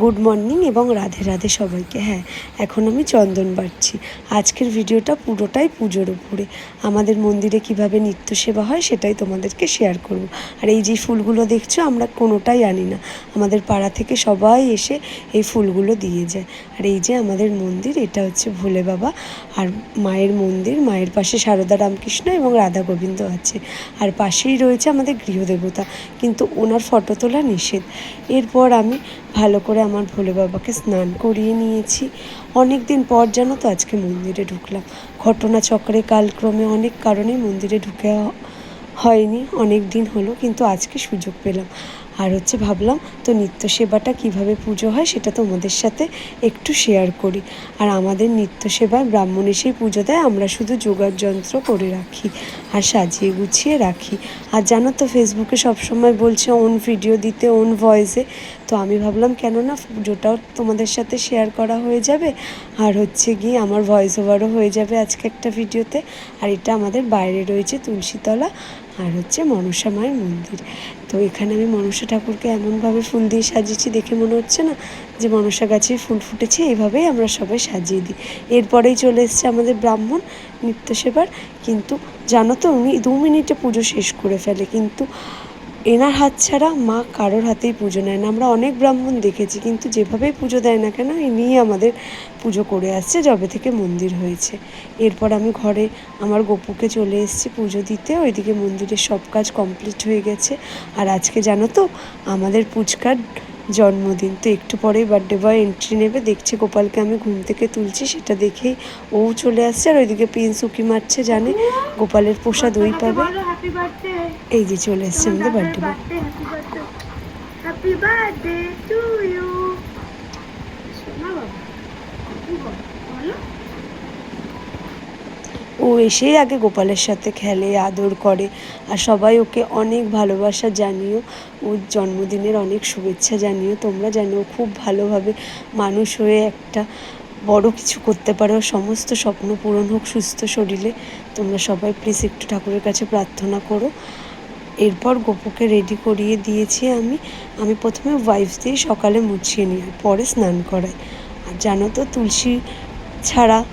Good morning এবং রাধে রাধে সবাইকে। হ্যাঁ এখন আমি চন্দন বাড়ছি। আজকের ভিডিওটা পুরোটাই পুজোর উপরে। আমাদের মন্দিরে কীভাবে নিত্য সেবা হয় সেটাই তোমাদেরকে শেয়ার করব। আর এই যে ফুলগুলো দেখছ, আমরা কোনোটাই আনি না। আমাদের পাড়া থেকে সবাই এসে এই ফুলগুলো দিয়ে যায়। আর এই যে আমাদের মন্দির, এটা হচ্ছে ভোলে বাবা। আর মায়ের মন্দির, মায়ের পাশে সারদা রামকৃষ্ণ এবং রাধা গোবিন্দ আছে। আর পাশেই রয়েছে আমাদের গৃহদেবতা। কিন্তু ওনার ফটো তোলা নিষেধ। এরপর আমি ভালো করে আমার ভোলে বাবাকে স্নান করিয়ে নিয়েছি। অনেক দিন পর জানো তো আজকে মন্দিরে ঢুকলাম। ঘটনাচক্রে কালক্রমে অনেক কারণে মন্দিরে ঢুকে হয়নি অনেক দিন হলো, কিন্তু আজকে সুযোগ পেলাম। আর হচ্ছে ভাবলাম, তো নিত্য সেবাটা কীভাবে পুজো হয় সেটা তোমাদের সাথে একটু শেয়ার করি। আর আমাদের নিত্য সেবায় ব্রাহ্মণ এসেই পুজো দেয়, আমরা শুধু যোগার যন্ত্র করে রাখি আর সাজিয়ে গুছিয়ে রাখি। আর জানো তো ফেসবুকে সবসময় বলছে ওন ভিডিও দিতে ওন ভয়েসে তো আমি ভাবলাম কেন না পুজোটাও তোমাদের সাথে শেয়ার করা হয়ে যাবে। আর হচ্ছে গিয়ে আমার ভয়েস ওভারও হয়ে যাবে আজকে একটা ভিডিওতে আর এটা আমাদের বাইরে রয়েছে তুলসীতলা আর হচ্ছে মনসা মায়ের মন্দির। তো এখানে আমি মনসা ঠাকুরকে এমনভাবে ফুল দিয়ে সাজিয়েছি দেখে মনে হচ্ছে না যে মনসা গাছে ফুল ফুটেছে এইভাবেই আমরা সবাই সাজিয়ে দিই। এরপরেই চলে এসছে আমাদের ব্রাহ্মণ নিত্য সেবার কিন্তু জানো তো উনি দু মিনিটে পুজো শেষ করে ফেলে, কিন্তু এনার হাত ছাড়া মা কারোর হাতেই পুজো নেয় না। আমরা অনেক ব্রাহ্মণ দেখেছি, কিন্তু যেভাবেই পুজো দেয় না কেন ইনিই আমাদের পুজো করে আসছে যবে থেকে মন্দির হয়েছে। এরপর আমি ঘরে আমার গপুকে চলে এসেছি পুজো দিতে। ওইদিকে মন্দিরের সব কাজ কমপ্লিট হয়ে গেছে। আর আজকে জানো তো, আমাদের পুচকার জন্মদিন। তো একটু পরেই বার্থডে বয় এন্ট্রি নেবে। দেখছে গোপালকে আমি ঘুম থেকে তুলছি সেটা দেখেই ও চলে আসছে। আর ওইদিকে পিন উকি মারছে জানে? গোপালের পোষা দই পাবে। এই যে চলে এসছে আমাদের birthday boy happy happy birthday to you ও এসেই আগে গোপালের সাথে খেলে, আদর করে। আর সবাই ওকে অনেক ভালোবাসা জানিও। ওর জন্মদিনের অনেক শুভেচ্ছা জানিও। তোমরা জানিও খুব ভালোভাবে মানুষ হয়ে একটা বড় কিছু করতে পারো। সমস্ত স্বপ্ন পূরণ হোক সুস্থ শরীরে। তোমরা সবাই প্লিজ একটু ঠাকুরের কাছে প্রার্থনা করো। এরপর গোপুকে রেডি করিয়ে দিয়েছি আমি। আমি প্রথমে ওয়াইফ দিয়ে সকালে মুছিয়ে নিই পরে স্নান করাই। আর জানো তো, তুলসী ছাড়া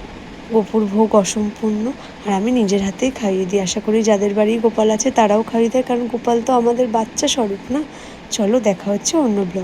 গোপুর ভোগ অসম্পূর্ণ। আর আমি নিজের হাতেই খাইয়ে দিই। আশা করি যাদের বাড়ি গোপাল আছে তারাও খাইয়ে দেয়, কারণ গোপাল তো আমাদের বাচ্চা স্বরূপ না। চলো দেখা হচ্ছে অন্য ব্লগ